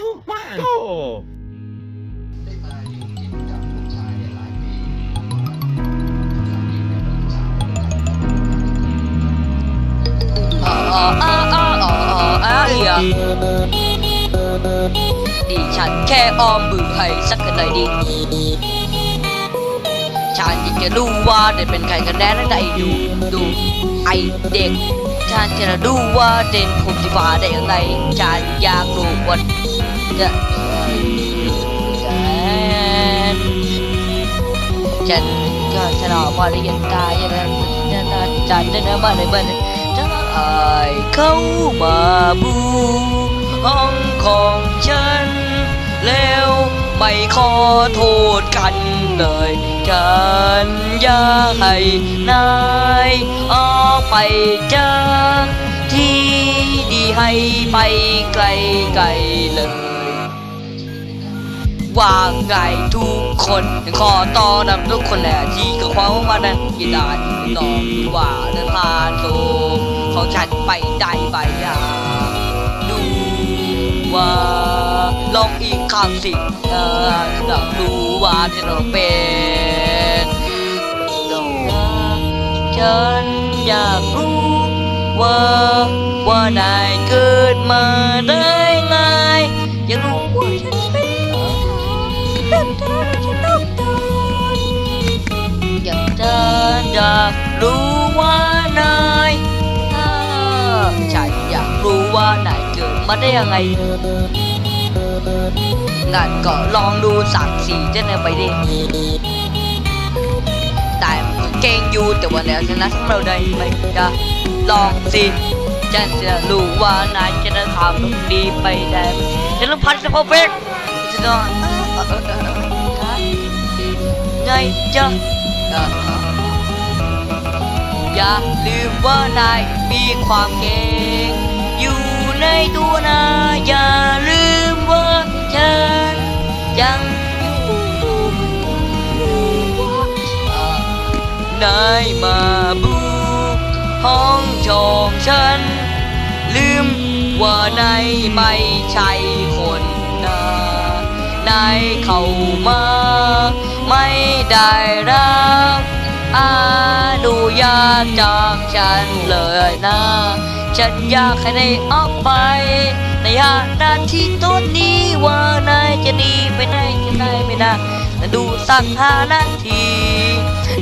ทุกวันโอ้ได้มาอยู่กินกับลูกชายเนี่ยหลายปีนะครับกินกับน้องสาวด้วยกันอ๋ออ๋ออ๋ออ๋ออ๋ออ๋อเฮียดิฉันแค่อ้อมมือให้สักหน่อยดิ ฉันอยากจะรู้ว่าเด็กเป็นใครกันแน่นะไอ้ดูดูไอเด็ก ฉันจะรู้ว่าเด่นผมจะมาได้ยังไง ฉันอยากรู้ว่าจะฉันก็จะรอมาเรียนตายยังไงฉันจะนมาเลยมันจะไอ้เข้ามาบูห้องของฉันแล้ว ไม่ขอโทษกันเลยฉันอยากให้นายออกไปจากที่ดีให้ไปไกลไกลเลย ว่าไงทุกคนขอต้อนรับทุกคนแหละที่กับความว่านั้นกีฬาที่ต่อดีกว่าเดินทางโตของฉันไปได้ไปอย่าดูว่า องอีกครั้งสิเออยากรู้ว่าที่เราเป็นดอกรักฉันอยากรู้ว่าว่านายเกิดมาได้ไงอยากรู้ว่าฉันเป็นอยากเดินอยากรู้ว่านายถ้าฉันอยากรู้ว่านายเกิดมาได้ยังไง งั้นก็ลองดูสักสี่เจ้าเนี่ยไปดิแต่เก่งอยู่แต่ว่าแล้วชนะทั้งเราได้ไหมจะลองสิฉันจะรู้ว่านายจะได้ทำตรงนี้ไปได้ไหมฉันต้องพันสปอร์เฟกจะนอนไงจ๊ะอ่าอย่าลืมว่านายมีความเก่งอยู่ในตัวนายอย่า นายมาบุกห้องโชงฉัน ลืมว่านายไม่ใช่คนนานายเข้ามา ไม่ได้รับอนุญาตจากฉันเลยนะฉันอยากให้ได้ออกไป ในหานาทีต้นนี้ว่านายจะหนีไปไหนจะได้ไม่ได้แต่ดูสักห้านาที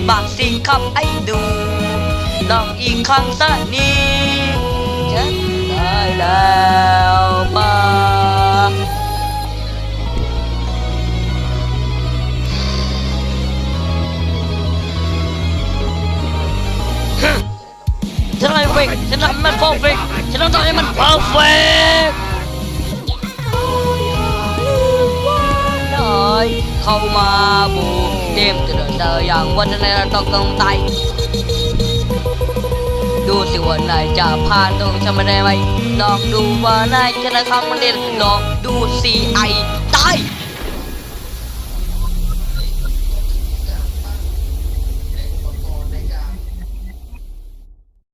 บางสิ่งคำไอ้ดู ลองอีกครั้งสักนี้ฉันได้แล้วมาฉันทำให้เฟกฉันทำให้มันเพอร์เฟกฉันต้องทำให้มันเพอร์เฟกน้อยเข้ามาบู เต็มจะเดินเจออย่างวันนั้นเราต้องกังไตายดูสิวันไหนจะผ่านตรงฉันไม่ได้ไหมลองดูว่านายจะได้คำมันเด่นลองดูสิไอตาย